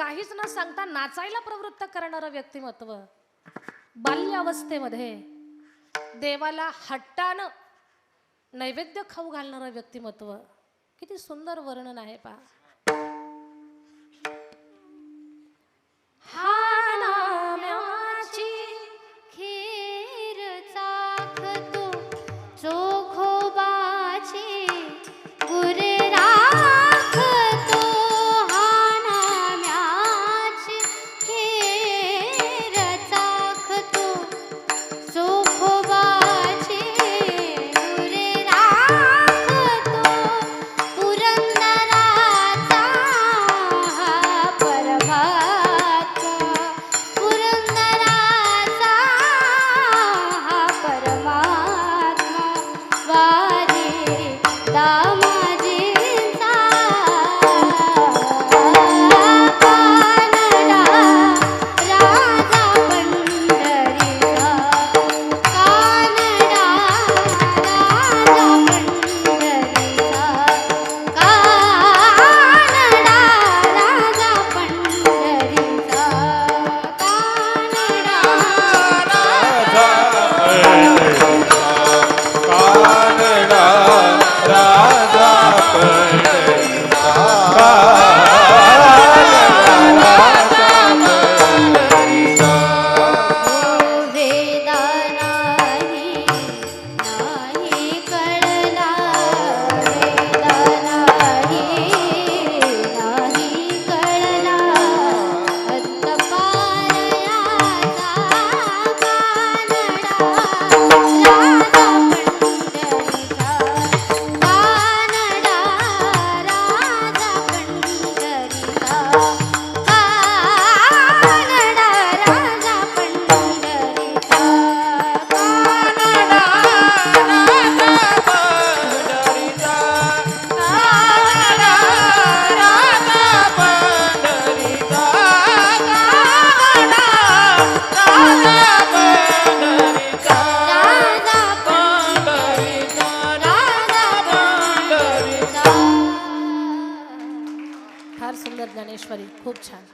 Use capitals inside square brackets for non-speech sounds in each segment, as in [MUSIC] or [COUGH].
काहीच न सांगता नाचायला प्रवृत्त करणारं व्यक्तिमत्व बाल्यावस्थेमध्ये देवाला हट्टानं नैवेद्य खाऊ घालणारं व्यक्तिमत्व. किती सुंदर वर्णन आहे पहा. Amen. ज्ञानेश्वरी खूप छान.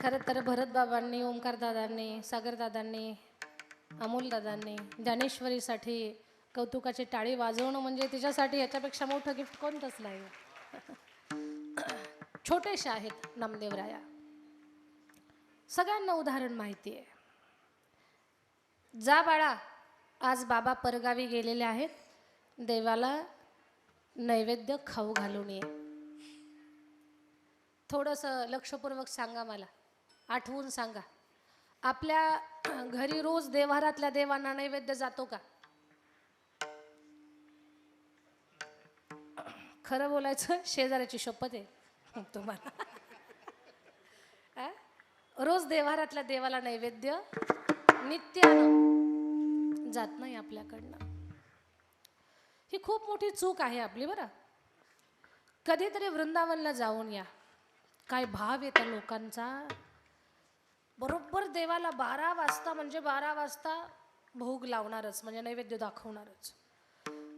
खरं तर भरत बाबांनी ओंकार दादांनी सागर दादांनी अमोल दादांनी ज्ञानेश्वरीसाठी कौतुकाची टाळी वाजवणं म्हणजे तिच्यासाठी याच्यापेक्षा मोठं गिफ्ट कोणतंच नाही. छोटेसे आहेत नामदेवराया. सगळ्यांना उदाहरण माहिती आहे जा बाळा आज बाबा परगावी गेलेले आहेत. देवाला नैवेद्य खाऊ घालून ये. थोडंसं लक्षपूर्वक सांगा मला. आठवून सांगा. आपल्या घरी रोज देवारातल्या देवांना नैवेद्य जातो का? खरं बोलायचं शेजाऱ्याची शपथ आहे तुम्हाला. रोज देवारातल्या देवाला नैवेद्य नित्यानं. जात नाही आपल्याकडनं. ही खूप मोठी चूक आहे आपली बरं. कधीतरी वृंदावनला जाऊन या. काय भाव आहे त्या लोकांचा. बरोबर देवाला बारा वाजता म्हणजे बारा वाजता भोग लावणारच म्हणजे नैवेद्य दाखवणारच.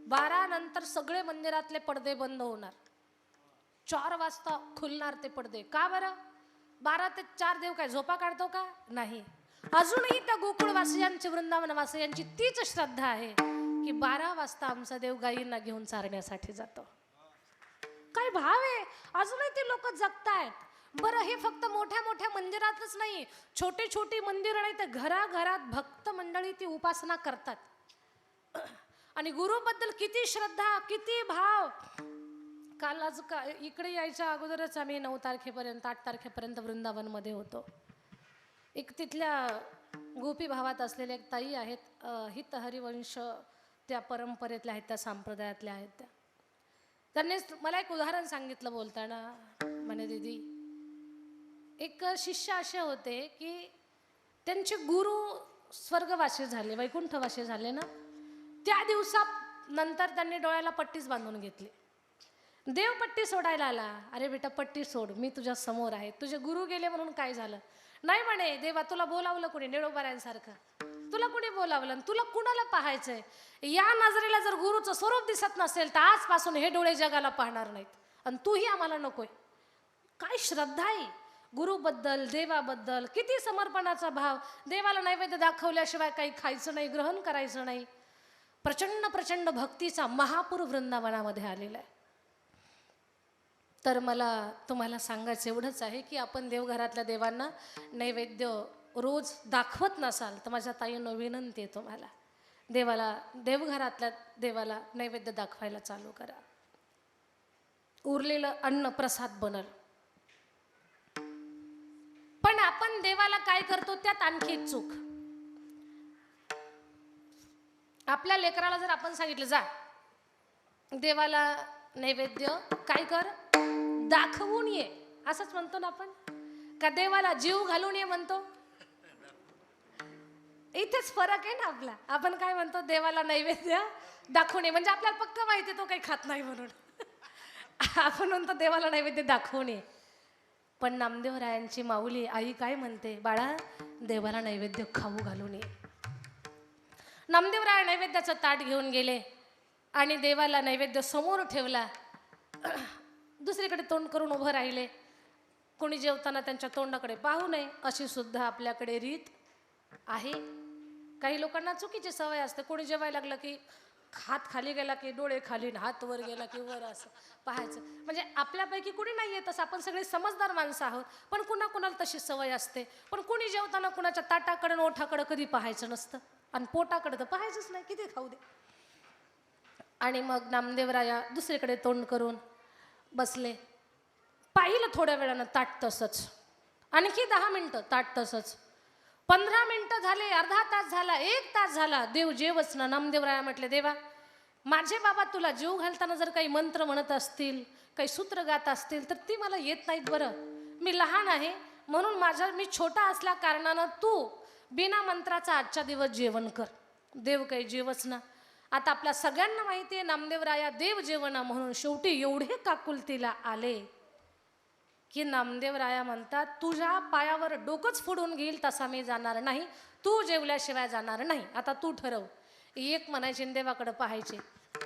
बारा नंतर सगळे मंदिरातले पडदे बंद होणार. चार वाजता खुलणार ते पडदे. का बरं? बारा ते चार देव काय झोपा काढतो का? नाही. अजूनही त्या गोकुळवासियांची वृंदावनवासियांची तीच श्रद्धा आहे की बारा वाजता आमचा देव गायींना घेऊन चारण्यासाठी जातो. काय भाव आहे? अजूनही ते लोक जगतायत. बरं हे फक्त मोठ्या मोठ्या मंदिरातच नाही छोटे छोटी मंदिरं नाही तर घराघरात भक्त मंडळी ती उपासना करतात. आणि गुरुबद्दल किती श्रद्धा किती भाव. काल आज का इकडे यायच्या अगोदरच आम्ही नऊ तारखेपर्यंत आठ तारखेपर्यंत वृंदावनमध्ये होतो. एक तिथल्या गोपी भावात असलेल्या एक ताई आहेत हित हरिवंश त्या परंपरेतल्या आहेत त्या संप्रदायातल्या आहेत त्या. त्यांनी मला एक उदाहरण सांगितलं बोलताना म्हणे दीदी एक शिष्य असे होते की त्यांचे गुरु स्वर्गवासी झाले वैकुंठवासी झाले ना त्या दिवसा नंतर त्यांनी डोळ्याला पट्टीच बांधून घेतली. देव पट्टी सोडायला आला अरे बेटा पट्टी सोड मी तुझ्या समोर आहे तुझे गुरु गेले म्हणून काय झालं? नाही म्हणे देवा तुला बोलावलं कुणी निळोबाऱ्यांसारखं तुला कुणी बोलावलं? आणि तुला कुणाला पाहायचंय? या नजरेला जर गुरुचं स्वरूप दिसत नसेल तर आजपासून हे डोळे जगाला पाहणार नाहीत. आणि तूही आम्हाला नकोय. काय श्रद्धा आहे? गुरुबद्दल देवाबद्दल किती समर्पणाचा भाव. देवाला नैवेद्य दाखवल्याशिवाय काही खायचं नाही ग्रहण करायचं नाही. प्रचंड प्रचंड भक्तीचा महापूर वृंदावनामध्ये आलेला आहे. तर मला तुम्हाला सांगायचं एवढंच आहे की आपण देवघरातल्या देवांना नैवेद्य रोज दाखवत नसाल तर माझ्या ताईनं विनंती आहे तुम्हाला. देवाला देवघरातल्या देवाला नैवेद्य दाखवायला चालू करा. उरलेलं अन्न प्रसाद बनल. पण आपण देवाला काय करतो त्यात आणखी एक चूक. आपल्या लेकराला जर आपण सांगितलं जा देवाला नैवेद्य काय कर दाखवून ये. असंच म्हणतो ना आपण. का देवाला जीव घालून ये म्हणतो. इथेच फरक आहे ना आपला. आपण काय म्हणतो देवाला नैवेद्य दाखवून ये. म्हणजे आपल्याला पक्क माहिती आहे तो काही खात नाही म्हणून. [LAUGHS] आपण म्हणतो देवाला नैवेद्य दाखवून ये. पण नामदेवरायांची माऊली आई काय म्हणते बाळा देवाला नैवेद्य खाऊ घालून ये. नामदेवराय नैवेद्याचं ताट घेऊन गेले आणि देवाला नैवेद्य समोर ठेवला. दुसरीकडे तोंड करून उभं राहिले. कोणी जेवताना त्यांच्या तोंडाकडे पाहू नये अशी सुद्धा आपल्याकडे रीत आहे. काही लोकांना चुकीची सवय असते. कोणी जेवायला लागलं की हात खाली गेला की डोळे खाली हात वर गेला की वर असं पाहायचं. म्हणजे आपल्यापैकी कुणी नाही आहे तसं आपण सगळे समजदार माणसं आहोत. पण कुणा कुणाला तशी सवय असते. पण कुणी जेवताना कुणाच्या ताटाकडे ओठाकडं ओठाकडे कधी पाहायचं नसतं. आणि पोटाकडे तर पाहायचंच नाही. किती खाऊ दे. आणि मग नामदेवराया दुसरीकडे तोंड करून बसले. पाहिलं थोड्या वेळानं ताट तसंच. आणखी दहा मिनटं ताट तसंच. पंधरा मिनटं झाले अर्धा तास झाला एक तास झाला. देव जेवच ना नामदेवराया म्हटले देवा माझे बाबा तुला जीव घालताना जर काही मंत्र म्हणत असतील काही सूत्र गात असतील तर ती मला येत नाहीत बरं. मी लहान आहे म्हणून माझ्या मी छोटा असल्या कारणानं तू बिना मंत्राचा आजच्या दिवस जेवण कर. देव काही जेवच ना आता आपल्या सगळ्यांना माहिती आहे नामदेवराया देव जेवणा म्हणून शेवटी एवढे काकुलतीला आले की नामदेवराया म्हणतात तुझ्या पायावर डोकंच फोडून घेईल तसा मी जाणार नाही तू जेवल्याशिवाय जाणार नाही आता तू ठरव. एक म्हणायचे देवाकडं पाहायचे.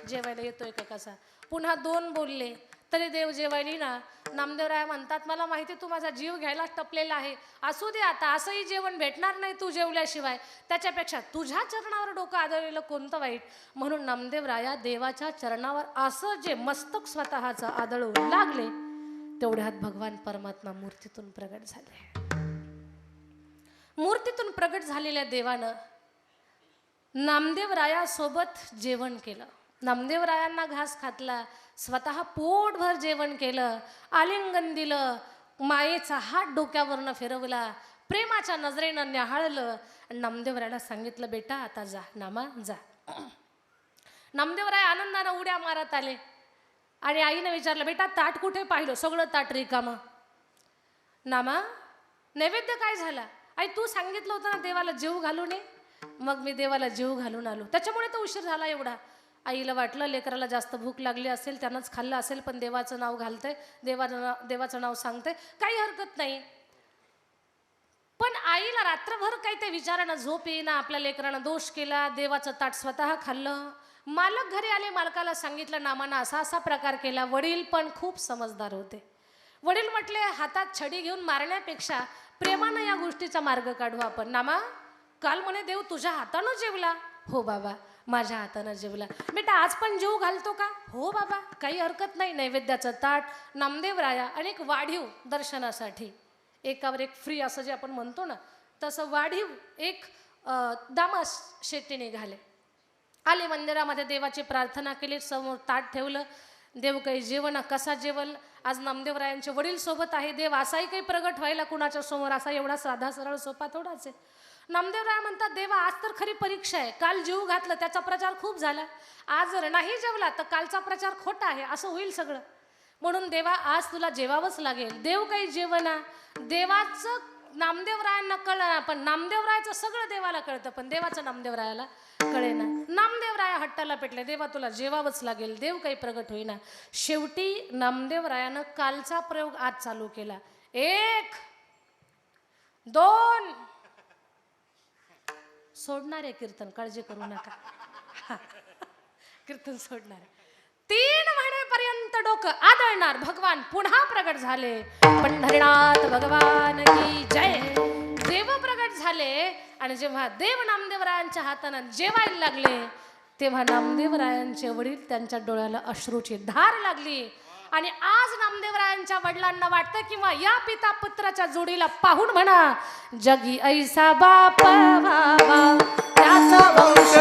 जेवायला येतोय का कसा? पुन्हा दोन बोलले तरी देव जेवायली ना नामदेवराया म्हणतात मला माहिती तू माझा जीव घ्यायला टपलेला आहे. असू दे आता असंही जेवण भेटणार नाही तू जेवल्याशिवाय. त्याच्यापेक्षा तुझ्या चरणावर डोकं आदळलेलं कोणतं वाईट? म्हणून नामदेवराया देवाच्या चरणावर असं जे मस्तक स्वतःचं आदळू लागले तेवढ्यात भगवान परमात्मा मूर्तीतून प्रगट झाले. मूर्तीतून प्रगट झालेल्या देवानं नामदेवरायासोबत जेवण केलं. नामदेवरायांना घास खातला स्वतः पोटभर जेवण केलं आलिंगन दिलं मायेचा हात डोक्यावरनं फिरवला प्रेमाच्या नजरेनं न्याहाळलं. आणि नामदेवरायाला सांगितलं बेटा आता जा नामा जा. नामदेवराय आनंदानं उड्या मारत आले आणि आईनं विचारलं बेटा ताट कुठे पाहिलं? सगळं ताट रिकामं. नामा नैवेद्य काय झाला? आई तू सांगितलं होतं ना देवाला जीव घालू नये मग मी देवाला जीव घालून आलो. त्याच्यामुळे तो उशीर झाला एवढा. आईला वाटलं लेकराला जास्त भूक लागली असेल त्यानंच खाल्लं असेल पण देवाचं नाव घालतंय देवाचं नाव देवाचं नाव सांगतंय काही हरकत नाही. पण आईला रात्रभर काही ते विचारानं झोप येईना आपल्या लेकरानं दोष केला देवाचं ताट स्वतः खाल्लं. मालक घरी आले मालकाला सांगितलं नामानं असा असा प्रकार केला वडील पण खूप समजदार होते. वडील म्हटले हातात छडी घेऊन मारण्यापेक्षा प्रेमानं या गोष्टीचा मार्ग काढू आपण. नामा काल म्हणे देव तुझ्या हातानं जेवला. हो बाबा. माझ्या हातानं जेवला. बेटा आज पण जीव घालतो का? हो बाबा काही हरकत नाही नैवेद्याचं ताट नामदेवराया आणि एक वाढीव दर्शनासाठी. एकावर एक फ्री असं जे आपण म्हणतो ना तसं वाढीव एक दामास शेट्टी निघाले आले मंदिरामध्ये देवाची प्रार्थना केली समोर ताट ठेवलं. देव काही जेवण कसा जेवल? आज नामदेवरायांचे वडील सोबत आहे. देव असाही काही प्रगट व्हायला कुणाच्या समोर? असा एवढा साधा सरळ सोपा थोडाच आहे. नामदेवराय म्हणतात देवा आज तर खरी परीक्षा आहे. काल जीव घातलं त्याचा प्रचार खूप झाला. आज जर नाही जेवला तर कालचा प्रचार खोटा आहे असं होईल सगळं. म्हणून देवा आज तुला जेवावंच लागेल. देव काही जेवणा देवाचं नामदेवरायांना कळणार पण नामदेवरायचं सगळं देवाला कळतं पण देवाचं नामदेवरायाला कळेना. नामदेवराया हट्टाला पेटले. देवा तुला जेवावंच लागेल. देव काही प्रगट होईना. शेवटी नामदेवरायानं कालचा प्रयोग आज चालू केला. एक दोन सोडणार आहे कीर्तन काळजी करू नका. कीर्तन सोडणार. तीन महिनेपर्यंत डोकं आदळणार भगवान. पुन्हा प्रगट झाले. पंढरीनाथ भगवान की जय. देव प्रगट झाले आणि जेव्हा देव नामदेवरायांच्या हातानं जेवायला लागले तेव्हा नामदेवरायांचे वडील त्यांच्या डोळ्याला अश्रूची धार लागली. आणि आज नामदेवरायांच्या वडिलांना वाटतं किंवा या पिता पुत्राच्या जोडीला पाहून म्हणा जगी ऐसा बाप व्हावा त्याचा वंश